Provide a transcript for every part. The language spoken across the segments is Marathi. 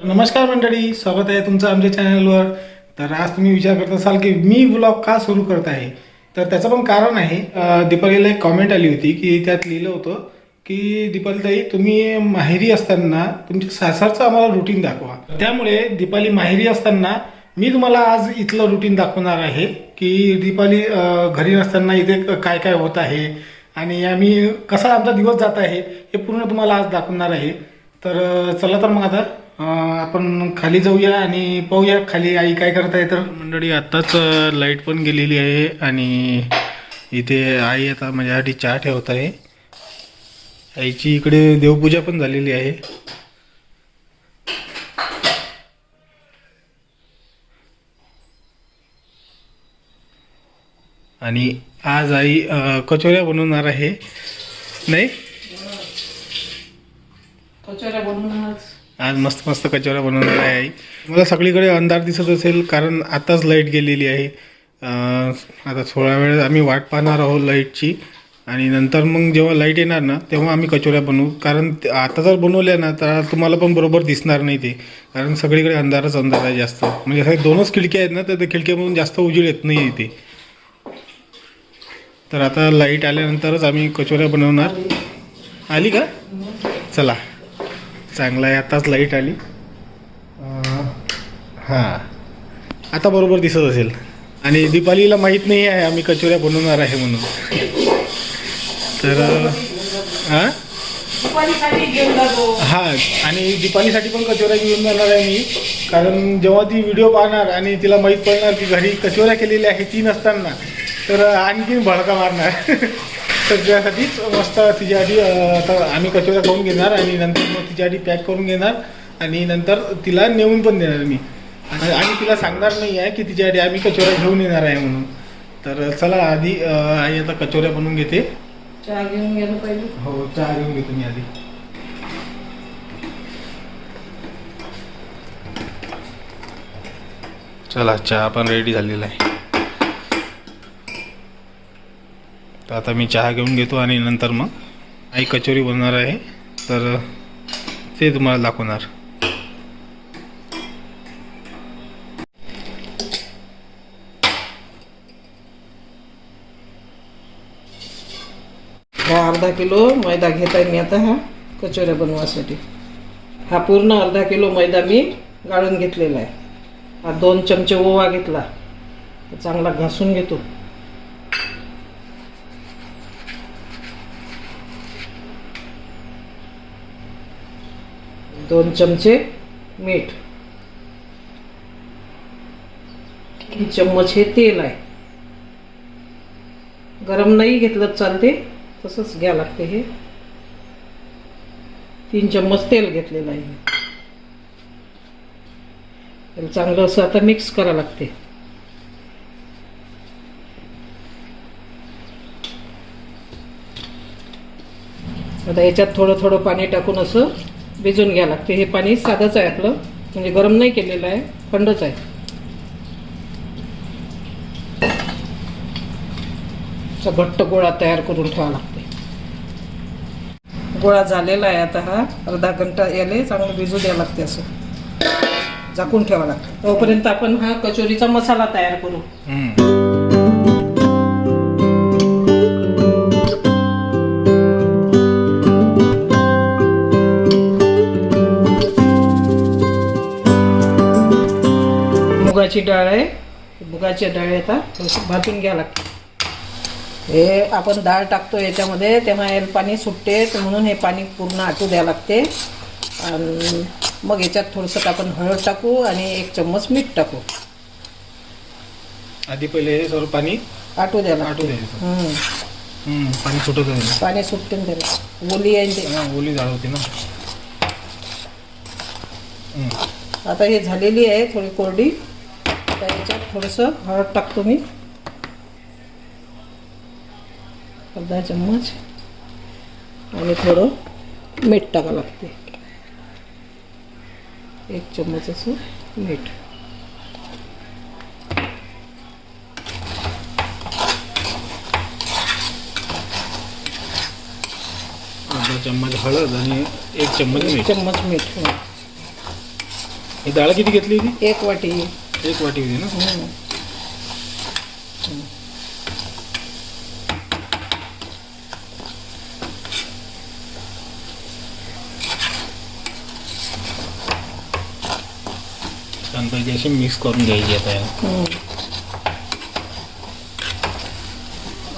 नमस्कार मंडळी स्वागत आहे तुमचं आमच्या चॅनलवर. तर आज तुम्ही विचार करत असाल की मी ब्लॉग का सुरू करत आहे? तर त्याचं पण कारण आहे दीपालीला एक कॉमेंट आली होती की त्यात लिहिलं होतं की दीपालीताई तुम्ही माहेरी असताना तुमच्या सासरचं आम्हाला रुटीन दाखवा. त्यामुळे दीपाली माहेरी असताना मी तुम्हाला आज इथलं रुटीन दाखवणार आहे की दीपाली घरी नसताना इथे काय काय होत आहे आणि आम्ही कसा आमचा दिवस जात आहे हे पूर्ण तुम्हाला आज दाखवणार आहे. तर चला तर मग आता आपण खाली जाऊया आणि पाहूया. खाली आई काय करत आहे तर? मंडळी आत्ताच लाइट पण गेलेली आहे आणि इथे आई आता माझ्यासाठी चहा ठेवत आहे. आईची इकडे देवपूजा पण झालेली आहे. आणि आज आई कचोऱ्या बनवणार आहे. नाही? कचोऱ्या बनवून आज मस्त मस्त कचोऱ्या बनवणार आहे आई. मला सगळीकडे अंधार दिसत असेल कारण आताच लाइट गेलेली आहे. आता थोडा वेळ आम्ही वाट पाहणार आहोत लाईटची आणि नंतर मग जेव्हा लाइट येणार ना तेव्हा आम्ही कचोऱ्या बनवू. कारण आता जर बनवल्या ना तर तुम्हाला पण बरोबर दिसणार नाही ते. कारण सगळीकडे अंधारच अंधार आहे जास्त. म्हणजे असे दोनच खिडक्या आहेत ना तर त्या खिडक्यामधून जास्त उजेड येत नाही इथे. तर आता लाइट आल्यानंतरच आम्ही कचोऱ्या बनवणार. आली का? चला. चांगला आहे. आताच लाइट आली. हां. आता बरोबर दिसत असेल. आणि दीपालीला माहीत नाही आहे आम्ही कचोऱ्या बनवणार आहे म्हणून. तर हां हां आणि दीपालीसाठी पण कचोऱ्या घेऊन जाणार आहे मी. कारण जेव्हा ती व्हिडिओ पाहणार आणि तिला माहीत पडणार की घरी कचोऱ्या केलेल्या आहे ती नसताना तर आणखीन भडका मारणार. तर त्यासाठीच मस्त तिच्यासाठी अं, आता आम्ही कचोऱ्या खाऊन घेणार आणि नंतर मग तिच्यासाठी पॅक करून घेणार आणि नंतर तिला नेऊन पण देणार मी. आणि तिला सांगणार नाही आहे की तिच्यासाठी आम्ही कचोऱ्या घेऊन येणार आहे म्हणून. तर चला आधी आई आता कचोऱ्या बनवून घेते. चहा घेऊन गेलो पाहिजे हो चहा घेऊन घेतो मी आधी. चला चहा पण रेडी झालेला आहे. तर आता मी चहा घेऊन घेतो आणि नंतर मग आई कचोरी बनवणार आहे. तर ते तुम्हाला दाखवणार. हा अर्धा किलो मैदा घेत आहे मी आता हा कचोऱ्या बनवासाठी. हा पूर्ण अर्धा किलो मैदा मी गाळून घेतलेला आहे. हा दोन चमचे ओवा घेतला. चांगला घासून घेतो. दोन चमचे मीठ. तीन चम्मच हे तेल आहे. गरम नाही घेतलं चालते तसंच घ्या लागते हे. तीन चम्मच तेल घेतलेलं आहे. त्याला चांगलं असं आता मिक्स करा लागते. आता याच्यात थोडं थोडं पाणी टाकून असं भिजून घ्या लागते. हे पाणी साधंच आहे आपलं. म्हणजे गरम नाही केलेलं आहे. थंडच आहे. घट्ट गोळा तयार करून ठेवा लागते. गोळा झालेला आहे आता हा. अर्धा घंटा याले चांगलं भिजू द्यावं लागते असं. झाकून ठेवा लागतं. तोपर्यंत आपण हा कचोरीचा मसाला तयार करू. मुगाची डाळ आहे. मुगाच्या डाळ थोडंसं भाजून घ्या लागते. हे आपण डाळ टाकतो याच्यामध्ये तेव्हा हे पाणी सुटते म्हणून हे पाणी पूर्ण आटू द्यावं लागते. आणि मग याच्यात थोडंसं आपण हळद टाकू आणि एक चम्मच मीठ टाकू. आधी पहिले हे सर्व पाणी आटू द्यावं आटू द्यायचं. पाणी सुटत पाणी सुटते ना त्याला. ओली आहे ओली जाळ होती ना. आता हे झालेली आहे थोडी कोरडी. तर याच्यात थोडंसं हळद टाकतो मी. अर्धा चम्मच. आणि थोडं मीठ टाकावं लागते. एक चम्मच असं मीठ. अर्धा चम्मच हळद आणि एक चम्मच मीठ. चम्मच मीठ हं. ही डाळ किती घेतली होती? एक वाटी. एक वाटी होती ना हम्म. छानपैकी अशी मिक्स करून घ्यायची आता. हम्म.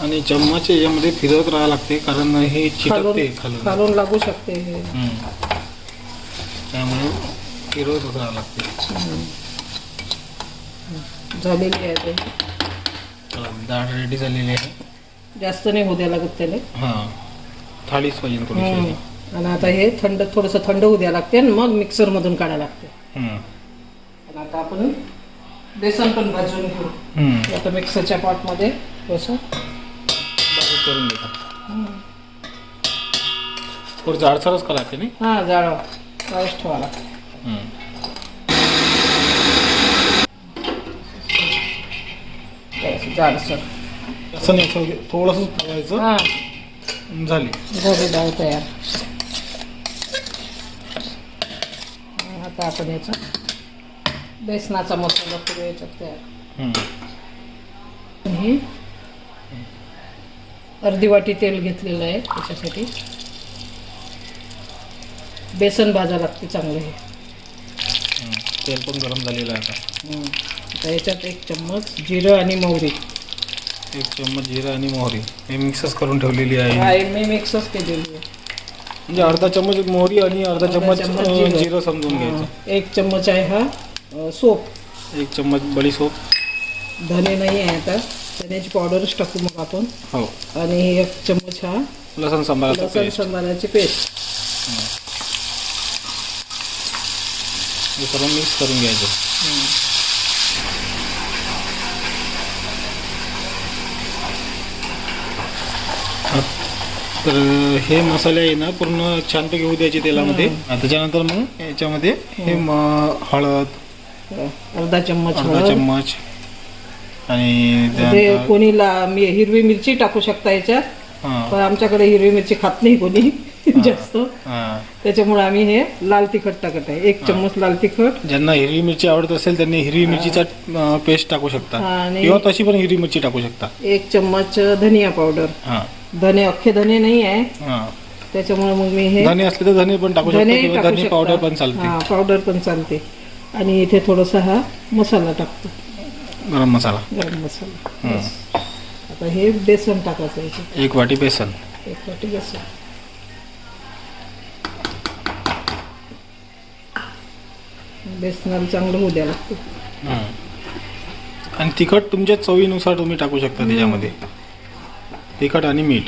आणि चम्मच यामध्ये फिरवत राहावं लागते कारण हे चिटकते खालून खालून लागू शकते हे. त्यामुळे फिरवत राहावं लागते झालेली आहे ते. डाळ रेडी झालेली आहे. जास्त नाही होऊ द्यायला लागत त्याला. हां. थाळीच पाहिजे थोडीशी हम्म. आणि आता हे थंड थोडंसं थंड होऊ द्यावं लागते आणि मग मिक्सरमधून काढायला लागते. हम्म. आणि आता आपण बेसन पण भाजून घेऊ. हम्म. आता मिक्सरच्या पॉटमध्ये थोडंसं. बारीक करून घेतात थोडं जाडसरच का लागते नाही? हां जाळं जाळच ठेवा लागते. हम्म. थोडंसं जाडसर असं नाही असं थोडंसं ठेवायचं हां. झाली. झाली डाळ तयार. आता आपण याचा बेसनाचा मसाला करू याच्यात तयार. आणि अर्धी वाटी तेल घेतलेलं आहे त्याच्यासाठी. बेसन भाजा लागते चांगलं हे. तेल पण गरम झालेलं आहे आता. आता याच्यात एक चम्मच जिरं आणि मोहरी. एक चम्मच जिरा आणि मोहरी. हे मिक्सच करून ठेवलेली आहे. हा हे मी मिक्सच केलेली आहे. म्हणजे अर्धा चम्मच मोहरी आणि अर्धा अर्धा चम्मच चम्मच अं, जिरं. जिरं समजून हा. घ्यायचं. एक चम्मच आहे हा अ, सोप. एक चम्मच बडी सोप. धने नाही आहे आता. धन्याची पावडरच टाकू मग आपण. हो. आणि एक चम्मच हा लसण सांबाराचं लसण पेस्ट संबाराची पेस्ट हे. सर्व मिक्स करून घ्यायचं. तर हे मसाले आहे ना पूर्ण छानपैकी होऊ द्यायचे तेलामध्ये. त्याच्यानंतर मग याच्यामध्ये हे हळद अर्धा चम्मच अर्धा. चम्मच. आणि कोणी हिरवी मिरची टाकू शकता याच्यात पण आमच्याकडे हिरवी मिरची खात नाही कोणी जास्त. त्याच्यामुळे आम्ही हे लाल तिखट टाकत आहे. एक चम्मच लाल तिखट. ज्यांना हिरवी मिरची आवडत असेल त्यांनी हिरवी मिरचीचा पेस्ट टाकू शकता. किंवा तशी पण हिरवी मिरची टाकू शकता. एक चम्मच धनिया पावडर. हां. धने अख्खे धने नाही आहे. हां. त्याच्यामुळे मग मी हे धने असले तर धने पण टाकू शकता धने किंवा टाकू धने शकता. पावडर पण चालते. पावडर पण चालते. आणि इथे थोडासा हा मसाला टाकतो. गरम मसाला. गरम मसाला. आता हे बेसन टाकायचं याच्यात एक वाटी बेसन. एक वाटी बेसन. बेसनाला चांगलं होऊ द्यावं लागतं. आणि तिखट तुमच्या चवीनुसार तुम्ही टाकू शकता त्याच्यामध्ये. तिखट आणि मीठ.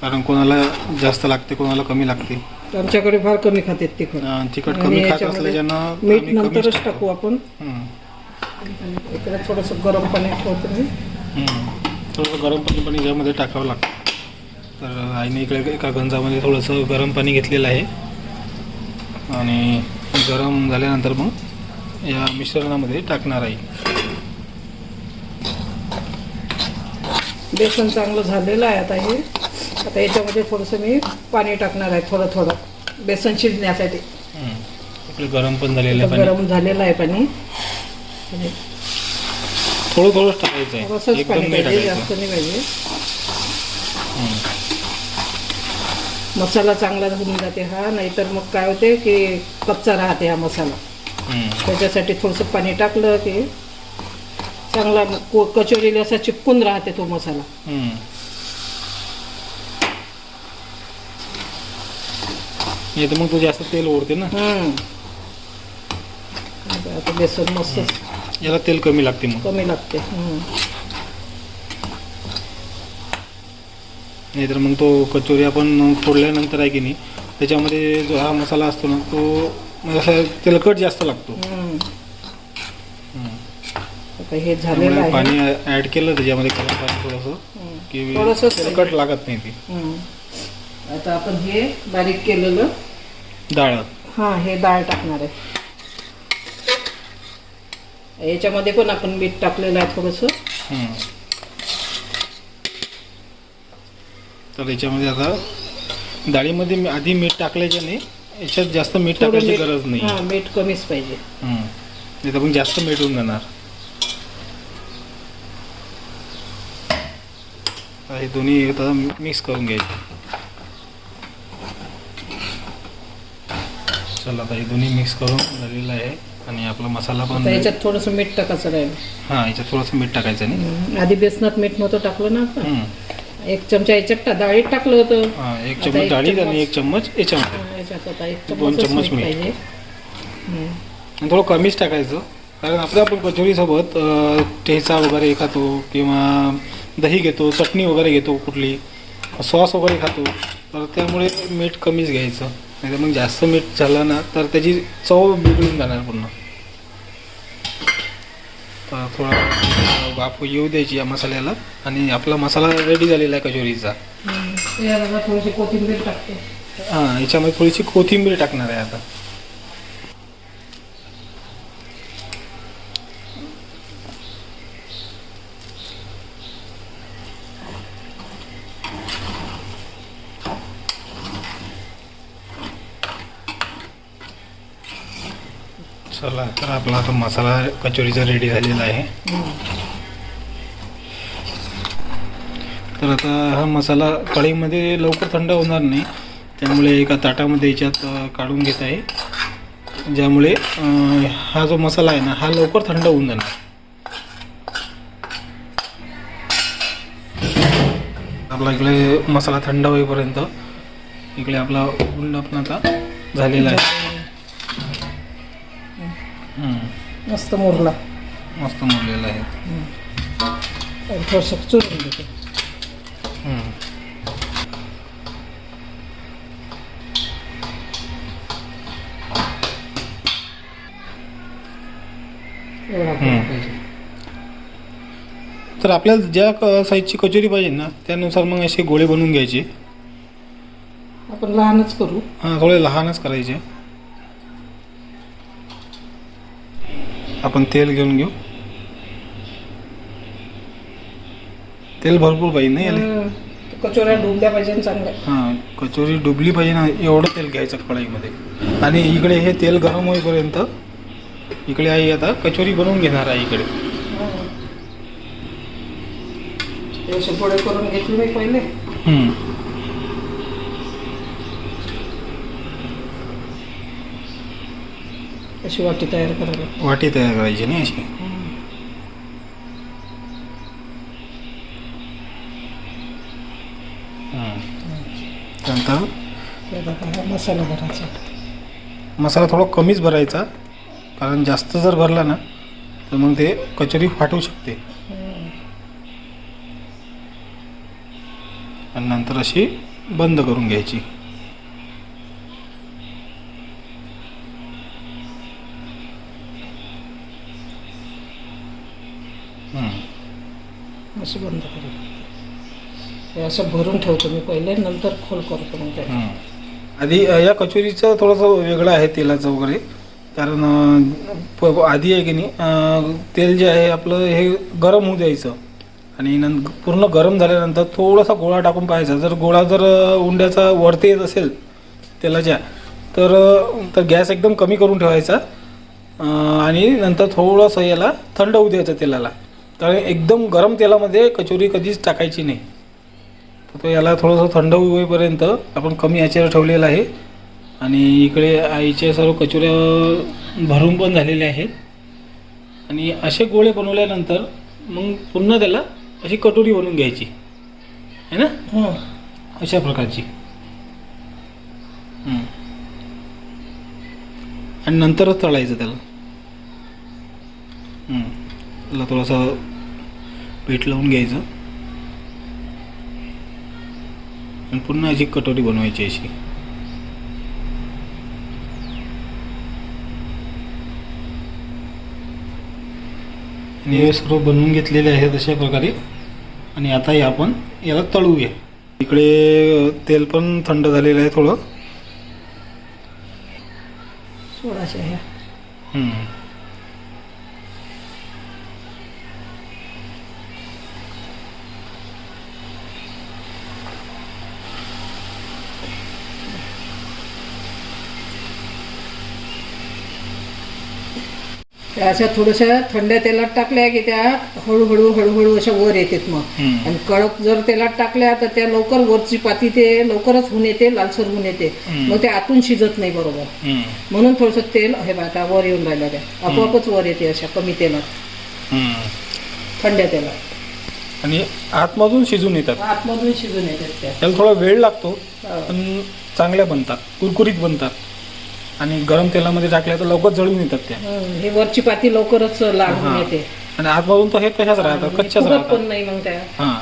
कारण कोणाला जास्त लागते कोणाला कमी लागते. आमच्याकडे फार कमी खातात तिखट. अं, तिखट आणि कमी खात याच्यामध्ये असल्याच्यानं मीठ आम्ही कमीच नंतरच टाकतो. टाकू आपण. हं. इकडे थोडंसं गरम पाणी ठेवतो मी हं. थोडंसं गरम पाणी पण याच्यामध्ये टाकावं लागतं. तर आईने इकडे एका गंजामध्ये थोडंसं गरम पाणी घेतलेलं आहे. आणि गरम झाल्यानंतर मग या मिश्रणामध्ये टाकणार आहे. बेसन चांगलं झालेलं आहे आता हे. आता याच्यामध्ये थोडंसं मी पाणी टाकणार आहे थोडं थोडं. बेसन शिजण्यासाठी. हं. गरम पण झालेलं आहे गरम झालेलं आहे पाणी. थोडं थोडंच टाकायचं आहे. पाणी पाहिजे जास्त नाही पाहिजे. मसाला चांगला होऊन जाते हा नाहीतर मग काय होते की कच्चा राहते हा मसाला. त्याच्यासाठी थोडंसं पाणी टाकलं की चांगला कचोरीला असा चिपकून राहते तो मसाला मग तो जास्त तेल ओढते ना. आता बेसन मस्त याला तेल कमी लागते मग कमी लागते. नाहीतर मग तो कचोरी आपण फोडल्यानंतर आहे की नाही त्याच्यामध्ये जो हा मसाला असतो ना तो तेलकट जास्त लागतो. हं. आता हे झालेलं त्यामुळे आहे. पाणी ॲड केलं त्याच्यामध्ये गरम पाणी थोडंसं हम्म. की थोडंसंच तेलकट लागत नाही ती. हम्म. आता आपण हे बारीक केलेलं. डाळ. हा हे डाळ टाकणार आहे. याच्यामध्ये पण आपण मीठ टाकलेलं आहे थोडंसं. हं. तर याच्यामध्ये आता डाळीमध्ये मी आधी मीठ टाकल्याच्याने याच्यात जास्त मीठ थोडं टाकायची मीठ गरज नाही. हां मीठ कमीच पाहिजे. हम्म. नाही तर मग जास्त मीठ होऊन जाणार. हे दोन्ही आता मिक्स करून घ्यायचे. चला आता हे दोन्ही मिक्स करून झालेलं आहे आणि आपला मसाला पण याच्यात थोडंसं मीठ टाकायचं राहील. हां याच्यात थोडंसं मीठ टाकायचं नाही आधी बेसनात मीठ नव्हतं टाकलं ना आपण. एक चमचा याच्यात डाळीत टाकलं होतं. हां एक एक डाळीत. आणि एक चम्मच याच्यामध्ये. हां, दोन चम्मच मीठ. आणि थोडं कमीच टाकायचं. कारण आपलं आपण कचोरीसोबत ठेचा वगैरे खातो किंवा दही घेतो चटणी वगैरे घेतो कुठली सॉस वगैरे खातो. तर त्यामुळे मीठ कमीच घ्यायचं. नाही तर मग जास्त मीठ झालं ना तर त्याची चव बिघडून जाणार पूर्ण. तर थोडा वाफ येऊ द्यायची या मसाल्याला. आणि आपला मसाला रेडी झालेला आहे कचोरीचा. हां याच्यामध्ये थोडीशी कोथिंबीर टाकणार आहे आता चला तर आपला आता मसाला कचोरीचा रेडी झालेला आहे. तर आता हा मसाला कढईमध्ये लवकर थंड होणार नाही. त्यामुळे एका ताटामध्ये याच्यात काढून घेत आहे. ज्यामुळे हा जो मसाला आहे ना हा लवकर थंड होऊन जाणार. आपला इकडे मसाला थंड होईपर्यंत इकडे आपला गुंड आपण आता झालेला आहे. मस्त मुरला. मस्त मुरलेला आहे. थोडंसं चुरून देते तर आपल्याला ज्या साईजची कचोरी पाहिजे ना त्यानुसार मग असे गोळे बनवून घ्यायचे. आपण लहानच करू. हां थोडे लहानच करायचे. आपण तेल घेऊन घेऊ. तेल भरपूर पाहिजे ना याला. कचोऱ्या डुबल्या पाहिजे चांगल्या. हां कचोरी डुबली पाहिजे ना एवढं तेल घ्यायचं कढईमध्ये. आणि इकडे हे तेल गरम होईपर्यंत इकडे आई आता कचोरी बनवून घेणार आहे इकडे. हे असे गोळे करून घेतले मी पहिले. हम्म. अशी वाटी तयार करायला वाटी तयार करायची नाही अशी? हा मसाला भरायचा. मसाला थोडा कमीच भरायचा. कारण जास्त जर भरला ना तर मग ते कचोरी फाटू शकते. आणि नंतर अशी बंद करून घ्यायची. अशी बंद करू. हे असं भरून ठेवतो मी. पहिले नंतर खोल करतो मग ते. आधी या कचोरीचं थोडंसं वेगळं आहे तेलाचं वगैरे. कारण प- आधी आहे की नाही अ, तेल जे आहे आपलं हे गरम होऊ द्यायचं. आणि नं पूर्ण गरम झाल्यानंतर थोडासा गोळा टाकून पाहायचा. जर गोळा जर अ, उंड्याचा वरती येत असेल तेलाच्या तर अ, तर गॅस एकदम कमी करून ठेवायचा. अ, आणि नंतर थोडंसं याला थंड होऊ द्यायचं तेलाला. कारण एकदम गरम तेलामध्ये कचोरी कधीच टाकायची नाही. तर तो याला थोडंसं थंड होईपर्यंत आपण कमी याच्यावर ठेवलेला आहे. आणि इकडे आईच्या सर्व कचोऱ्या भरून पण झालेल्या आहेत. आणि असे गोळे बनवल्यानंतर मग पुन्हा त्याला अशी कटोरी बनवून घ्यायची. है ना? हं. अशा प्रकारची. आणि नंतरच तळायचं त्याला. त्याला थोडंसं पीठ लावून घ्यायचं. आणि पुन्हा अशी कटोरी बनवायची अशी. आणि हे सर्व बनवून घेतलेले आहेत अशा प्रकारे. आणि आता हे आपण याला तळूया. इकडे तेल पण थंड झालेलं आहे थोडं. अशा थोड्याशा थंड्या तेलात टाकल्या की त्या हळूहळू हळूहळू अशा वर येतात मग. आणि कडक जर तेलात टाकल्या तर त्या लवकर वरची पाती ते लवकरच होऊन येते लालसर होऊन येते. मग ते आतून शिजत नाही बरोबर. म्हणून थोडंसं तेल हे बघा वर येऊन राहिलं त्या आपोआपच वर येते अशा कमी तेलात. थंड्या तेलात आणि आतमधून शिजून येतात आतमधून शिजून येतात त्या त्याला थोडा वेळ लागतो हो. पण चांगल्या बनतात कुरकुरीत बनतात आणि गरम तेलामध्ये टाकल्या तर लवकर जळून येतात त्या. हं, हे वरची पाती लवकरच होऊन हा. येते. आणि आतमधून तर हे कशाच राहतात कच्च्याच फुगत राहतात पण नाही मग त्या. हा.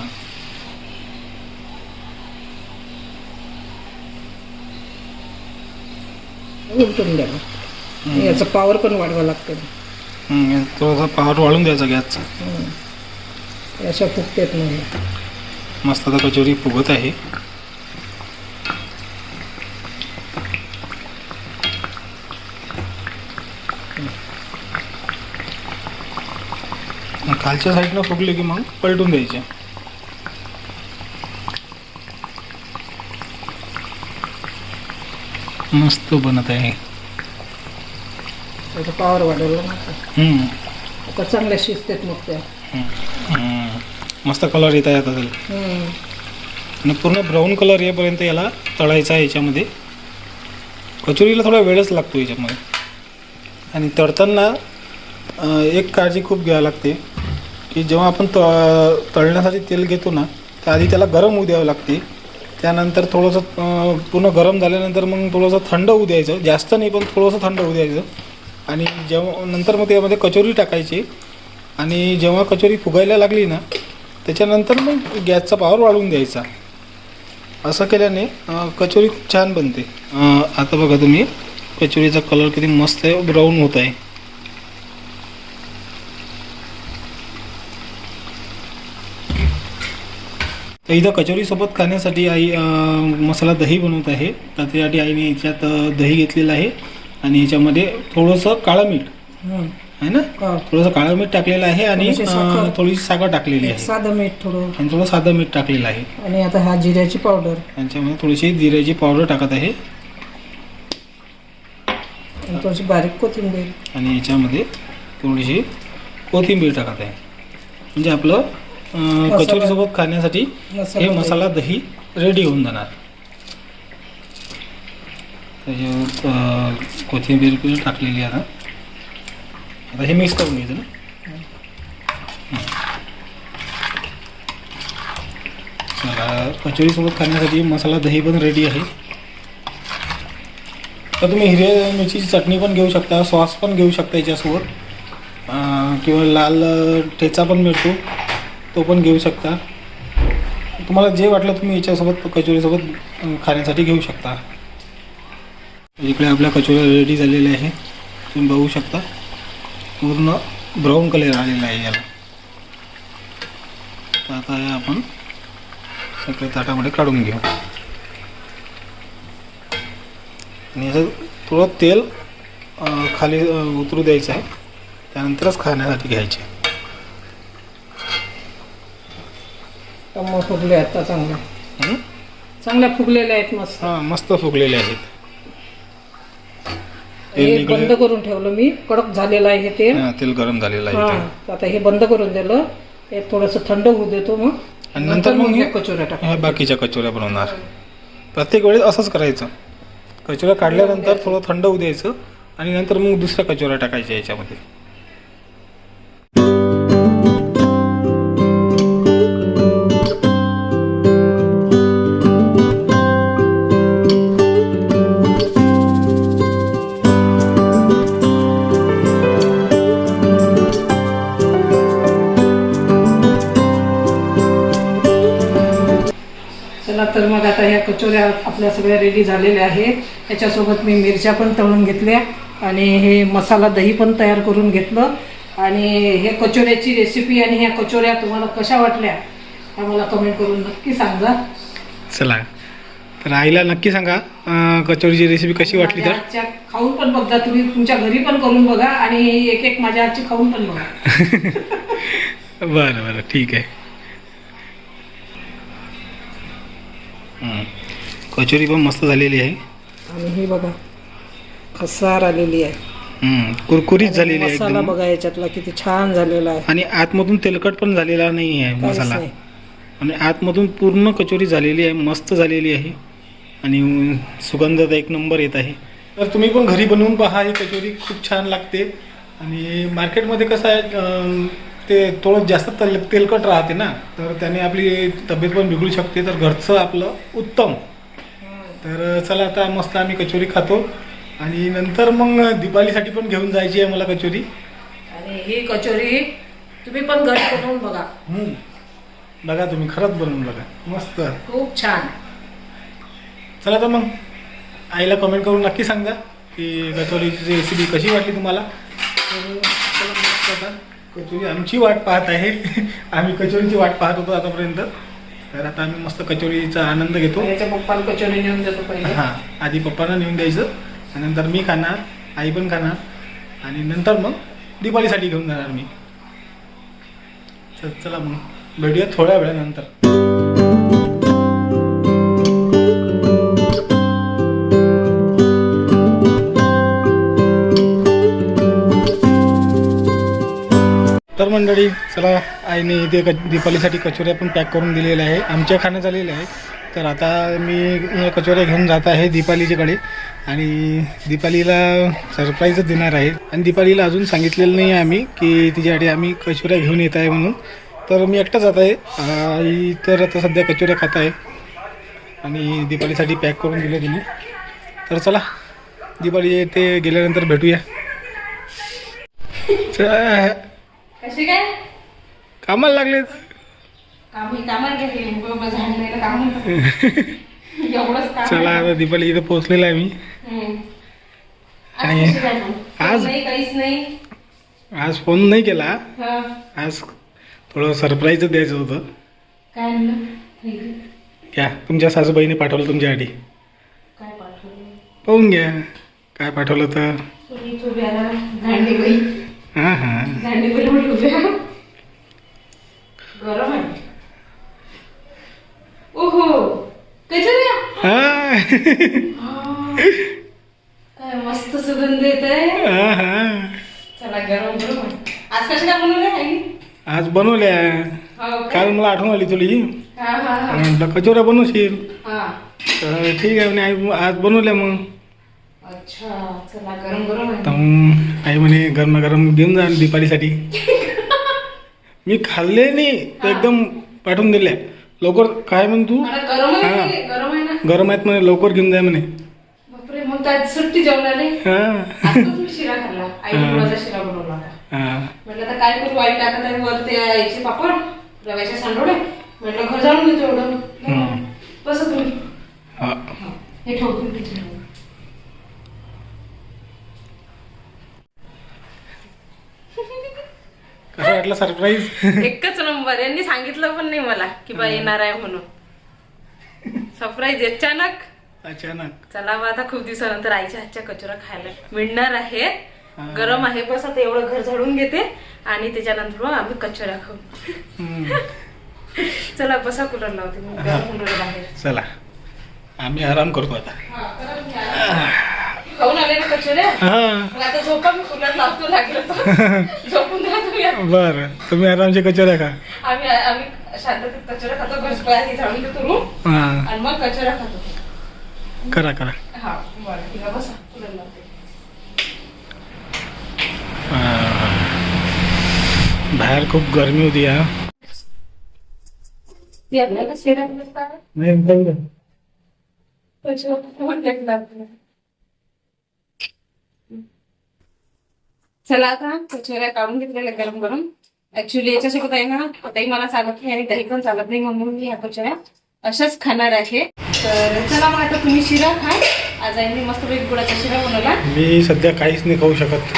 उलटून द्या मग. याचं पॉवर पण वाढवा लागतं. हम्म, थोडासा पावर वाढून द्यायचा गॅसचा. हं. अशा फुगतेत नाही मस्त आता कचोरी फुगत आहे. खालच्या साईडनं फुगले की मग पलटून द्यायचे. मस्त बनत आहे. त्याचं पॉवर वाढवलं. हम्म, आता चांगल्या शिजतेत मग त्या हम्म. मस्त कलर येत आहे आता त्याला. आणि पूर्ण ब्राऊन कलर येईपर्यंत याला तळायचा आहे याच्यामध्ये. कचोरीला थोडा वेळच लागतो याच्यामध्ये. आणि तळताना अं, एक काळजी खूप घ्यावी लागते. की जेव्हा आपण त तळण्यासाठी तेल घेतो ना तर आधी त्याला गरम होऊ द्यावं लागते. त्यानंतर थोडंसं पूर्ण गरम झाल्यानंतर मग थोडंसं थंड होऊ द्यायचं. जास्त नाही पण थोडंसं थंड होऊ द्यायचं. आणि जेव्हा नंतर मग त्यामध्ये कचोरी टाकायची. आणि जेव्हा कचोरी फुगायला लागली ना त्याच्यानंतर मग गॅसचा पावर वाढवून द्यायचा. असं केल्याने कचोरी खूप छान बनते. आता बघा तुम्ही कचोरीचा कलर किती मस्त आहे ब्राऊन होत आहे. तर इथं कचोरीसोबत खाण्यासाठी आई मसाला दही बनवत आहे. तर त्यासाठी आईने याच्यात दही घेतलेलं आहे. आणि याच्यामध्ये थोडंसं काळं मीठ. हं. आहे ना. थोडंसं काळं मीठ टाकलेलं आहे आणि थोडीशी साखर. अं, थोडीशी साखर टाकलेली आहे. साधं मीठ थोडं. आणि थोडं साधं मीठ टाकलेलं आहे. आणि आता हा जिऱ्याची पावडर. यांच्यामध्ये थोडीशी जिऱ्याची पावडर टाकत आहे. आणि थोडीशी बारीक कोथिंबीर. आणि याच्यामध्ये थोडीशी कोथिंबीर टाकत आहे. म्हणजे आपलं कचोरीसोबत खाण्यासाठी हे मसाला दही रेडी होऊन जाणार. त्याच्यावर कोथिंबीर टाकलेली आहे आता. आता हे मिक्स करून घ्यायचं ना? कचोरीसोबत खाण्यासाठी मसाला दही पण रेडी आहे. तर तुम्ही हिरव्या मिरचीची चटणी पण घेऊ शकता सॉस पण घेऊ शकता याच्यासोबत. किंवा लाल ठेचा पण मिळतो. तो पण घेऊ शकता. तुम्हाला जे वाटलं तुम्ही याच्यासोबत कचोरीसोबत खाण्यासाठी घेऊ शकता. इकडे आपल्या कचोऱ्या रेडी झालेल्या आहे. तुम्ही बघू शकता. पूर्ण ब्राऊन कलर आलेला आहे याला. तर आता हे आपण सगळ्या ताटामध्ये काढून घेऊ. आणि याचं थोडं तेल खाली उतरू द्यायचं आहे. त्यानंतरच खाण्यासाठी घ्यायचे. मग फुगले आता चांगल्या हं? चांगल्या फुगलेल्या आहेत मस्त. हां मस्त फुगलेले आहेत. हे तेल बंद करून ठेवलं मी. कडक झालेलं आहे हे तेल. हां, तेल गरम झालेलं आहे हा इथे. तर आता हे बंद करून दिलं. हे थोडंसं थंड होऊ देतो मग. आणि नंतर मग ह्या हे- कचोऱ्या टाक. ह्या बाकीच्या कचोऱ्या बनवणार. प्रत्येक वेळेस असंच करायचं. कचोऱ्या काढल्यानंतर थोडं थंड होऊ द्यायचं आणि नंतर मग दुसऱ्या कचोऱ्या टाकायच्या याच्यामध्ये. तर मग आता ह्या कचोऱ्या आपल्या सगळ्या रेडी झालेल्या आहेत. त्याच्यासोबत मी मिरच्या पण तळून घेतल्या आणि हे मसाला दही पण तयार करून घेतलं. आणि हे कचोऱ्याची रेसिपी आणि ह्या कचोऱ्या तुम्हाला कशा वाटल्या मला कमेंट करून नक्की सांगा. चला. तर आईला नक्की सांगा कचोरीची रेसिपी कशी वाटली तर? खाऊन पण बघा तुम्ही तुमच्या घरी पण करून बघा आणि एक एक माझ्या हातची खाऊन पण बघा. बरं बरं ठीक आहे. कचोरी पण मस्त झालेली आहे. आणि ही बघा खसार आलेली आहे. हम्म, कुरकुरीत झालेली आहे मसाला बघा याच्यातला किती छान झालेला आहे. आणि आतमधून तेलकट पण झालेला नाही आहे मसाला. आणि आतमधून पूर्ण कचोरी झालेली आहे मस्त झालेली आहे. आणि सुगंध तर एक नंबर येत आहे. तर तुम्ही पण घरी बनवून पहा ही कचोरी खूप छान लागते. आणि मार्केटमध्ये कसं आहे ते थोडं जास्त तेल तेलकट राहते ना तर त्याने आपली तब्येत पण बिघडू शकते. तर घरचं आपलं उत्तम. तर चला आता मस्त आम्ही कचोरी खातो. आणि नंतर मग दिवाळीसाठी पण घेऊन जायची आहे मला कचोरी. आणि ही कचोरी तुम्ही पण घरी बनवून बघा. हम्म. बघा तुम्ही खरंच बनवून बघा. मस्त. खूप छान. चला तर मग आईला कमेंट करून नक्की सांगा की कचोरीची रेसिपी कशी वाटली तुम्हाला? तर चला मस्त आता. कचोरी आमची वाट पाहत आहे. आम्ही कचोरीची वाट पाहत होतो आतापर्यंत. तर आता आम्ही मस्त कचोरीचा आनंद घेतो. याच्या पप्पाला कचोरी नेऊन देतो पहिले. हां आधी पप्पांना नेऊन द्यायचं. आणि नंतर मी खाणार आई पण खाणार. आणि नंतर मग दिवाळीसाठी घेऊन जाणार मी. चल चला मग. भेटूया थोड्या वेळानंतर. तर मंडळी चला आईने इथे क दीपालीसाठी कचोऱ्या पण पॅक करून दिलेल्या आहे. आमच्या खाणं झालेलं आहे. तर आता मी कचोऱ्या घेऊन जात आहे दीपालीच्याकडे आणि दीपालीला सरप्राईजच देणार आहे. आणि दीपालीला अजून सांगितलेलं नाही आहे आम्ही की तिच्यासाठी आम्ही कचोऱ्या घेऊन येत आहे म्हणून. तर मी एकटा जात आहे. आई तर आता सध्या कचोऱ्या खात आहे. आणि दीपालीसाठी पॅक करून दिलं तिने. तर चला दीपाली ते गेल्यानंतर भेटूया. कशी काय? कामाला लागले चला आता दीपाली इथं पोहोचलेला आहे मी. आणि आज? आज- नाही काहीच नाही. आज फोन नाही केला. आज थोडं सरप्राईज द्यायचं होतं. काय. घ्या तुमच्या सासूबाईने पाठवलं तुमच्यासाठी. पाहून घ्या. काय पाठवलं तर? तुम्ही उभ्या गांडीबाई हां हां गांडीबाई म्हणून उभ्या गरम आहे ओहो कचोऱ्या हां काय मस्त सुगंध येत आहे हां हां चला गरम गरम आहे. आज कशा काय बनवले आई आज बनवल्या हो का? काल मला आठवण आली तुली हा हा हा म्हटलं कचोऱ्या बनवशील हा तर ठीक आहे म्हणे आई आज बनवल्या मग अच्छा चला गरम गरम आहे तर मग आई म्हणे गरमागरम घेऊन जा दीपालीसाठी. मी खाल्ले नाही तर एकदम पाठवून दिल्या लवकर काय म्हण तू? मला गरम आहे हा. गरम आहे ना? गरम आहेत म्हणे लवकर घेऊन जाय म्हणे. बापरे मग सुट्टी जेवणाले. हा. आताच मी शिरा खाल्ला. आई हा. गुळाचा शिरा बनवला. होता हा. म्हटलं तर काय करू? वाईट टाकत आहे वर ते याचे पापड रव्याचे सांडोळे. म्हटलं घर जाणून घेतो एवढं. हम्म. बस तुम्ही. हा. हे. ठेवतो कसं वाटलं सरप्राईज एकच नंबर यांनी सांगितलं पण नाही मला की बा येणार आहे म्हणून. सरप्राईज अचानक. अचानक. चला आता खूप दिवसानंतर आईच्या हातच्या कचोरा खायला मिळणार आहे. गरम आहे बस आता एवढं घर झाडून घेते आणि त्याच्यानंतर मग आम्ही कचोऱ्या खाऊ. चला बसा कूलर लावते बाहेर. चला. आम्ही आराम करतो आता. हा, हा. बरं. तुम्ही आरामचे कचोऱ्या खा. हा करा करा. हा हा. बाहेर खूप गरमी होती हा. काय नाही. चला आता कचोऱ्या काढून घेतलेल्या गरम गरम. ऍक्च्युली याच्यासोबत आहे ना आताही मला चालत नाही आणि दही पण चालत नाही म्हणून मी ह्या कचोऱ्या अशाच खाणार आहे. तर चला मग आता तुम्ही शिरा खा आज आईने मस्त पैकी गुळाचा शिरा बनवला. मी सध्या काहीच नाही खाऊ शकत.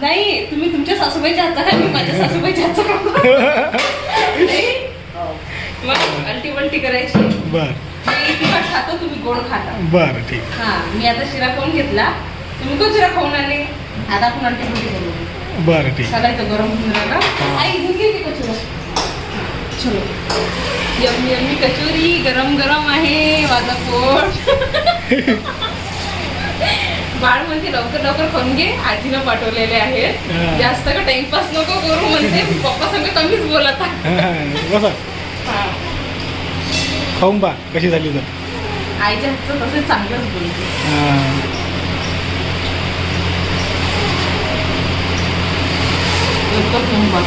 नाही तुम्ही तुमच्या सासूबाईच्या हातचा खा मी माझ्या सासूबाईच्या हातचा? मग अल्टी बल्टी करायची. बर. मी तिखट खातो तुम्ही गोड खाता. बर ठीक. हा मी आता शिरा खाऊन घेतला. तुम्ही तो शिरा खाऊन आले. आता आपण करू बर ठीक. सगळा गरम होऊन राहिला. आई घेऊन घे कचोरा? चलो. यम्मी यम्मी कचोरी गरम गरम आहे माझा पोट. बाळ म्हणते लवकर लवकर खाऊन घे. आजीनं पाठवलेले. आहेत जास्त का टाइमपास नको करू म्हणते. पप्पा संग कमीच बोलत हा. खाऊन पा कशी झाली तर आईच्या हातचं तसं चांगलंच बोलते हा. लवकर खाऊन बघ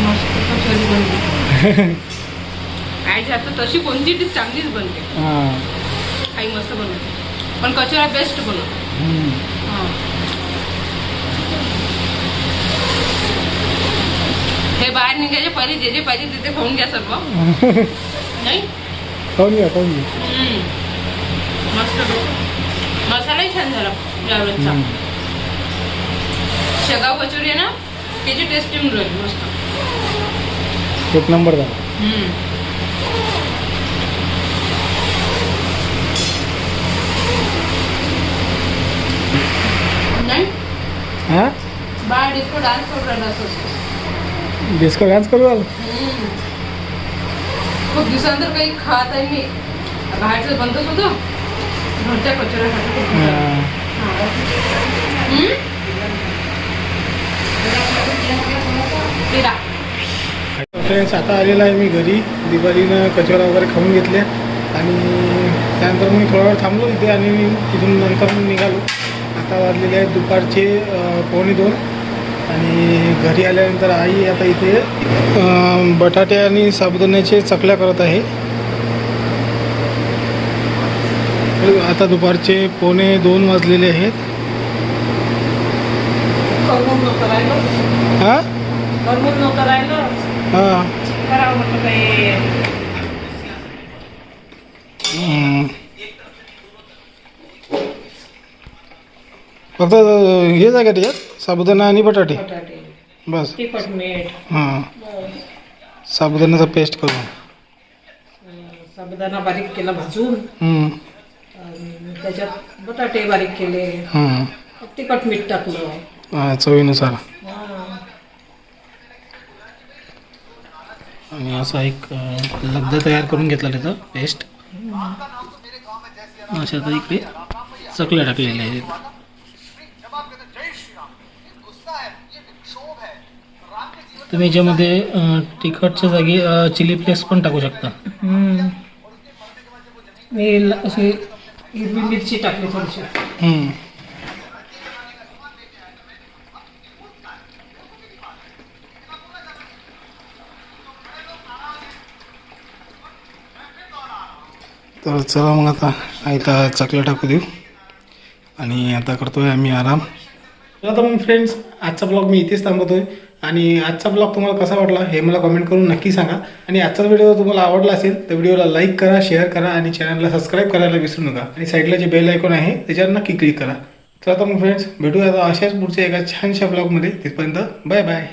मस्त कचोरी बनते आईच्या हातचं तशी कोणती डिश चांगलीच बनते हा. आई मस्त बनवते पण कचोऱ्या बेस्ट बनवते हम्म. हा. हे बाहेर निघायचे पहिले जे जे पाहिजे तिथे खाऊन घ्या सर्व नाही खाऊन घ्या खाऊन घ्या हम्म. मस्त. मसालाही छान झाला यावेळेसचा हम्म. शेगाव कचोरी आहे ना त्याची टेस्ट येऊन राहील मस्त एक नंबर झाला हम्म. नाही हा बाळ डिस्को डान्स करून राहिला असं डिस्को डान्स करू आला हम्म. खूप दिवसानंतर काही खात आहे मी बाहेरचं बंदच होतं घरच्या खात. हा. तिला. फ्रेंड्स आता आलेला आहे मी घरी दिवाळीनं कचोरा वगैरे खाऊन घेतल्या आणि त्यानंतर मी थोडा वेळ थांबलो इथे आणि तिथून नंतर निघालो आता वाजलेले आहेत दुपारचे पावणे दोन आणि घरी आल्यानंतर आई आता इथे बटाटे आणि साबुदाण्याचे चकल्या करत आहे. आता दुपारचे पावणे दोन वाजलेले आहेत. हां? हां. फक्त हेच आहे का त्याच्यात साबुदाणा आणि बटाटे? बटाटे. बस. तिखट मीठ. हां. साबुदाण्याचा पेस्ट करून. साबुदाणा बारीक केला भाजून. हम्म. त्याच्यात बटाटे बारीक केले. हम्म. तिखट मीठ टाकलं. हा, चवीनुसार. हा. आणि असा एक अं, लगदा तयार करून घेतला त्याचा पेस्ट अशा आता इकडे चकल्या टाकलेल्या आहेत. तुम्ही याच्यामध्ये अं, तिखटच्या जागी चिली फ्लेक्स पण टाकू शकता. हम्म. मी ल- अशी हिरवी मिरची टाकली थोडीशी. हम्म. तर चला मग आता आता चकल्या टाकू देऊ. आणि आता करतोय आम्ही आराम. चला तर मग फ्रेंड्स आजचा ब्लॉग मी इथेच थांबवतोय. आणि आजचा ब्लॉग तुम्हाला कसा वाटला हे मला कमेंट करून नक्की सांगा. आणि आजचा व्हिडिओ तुम्हाला आवडला असेल तर व्हिडिओला लाईक करा शेअर करा आणि चॅनलला सबस्क्राईब करायला विसरू नका. आणि साईडला जे बेल आयकॉन आहे त्याच्यावर नक्की क्लिक करा. चला तर मग फ्रेंड्स भेटूया आता अशाच पुढच्या एका छानशा ब्लॉगमध्ये तिथपर्यंत बाय बाय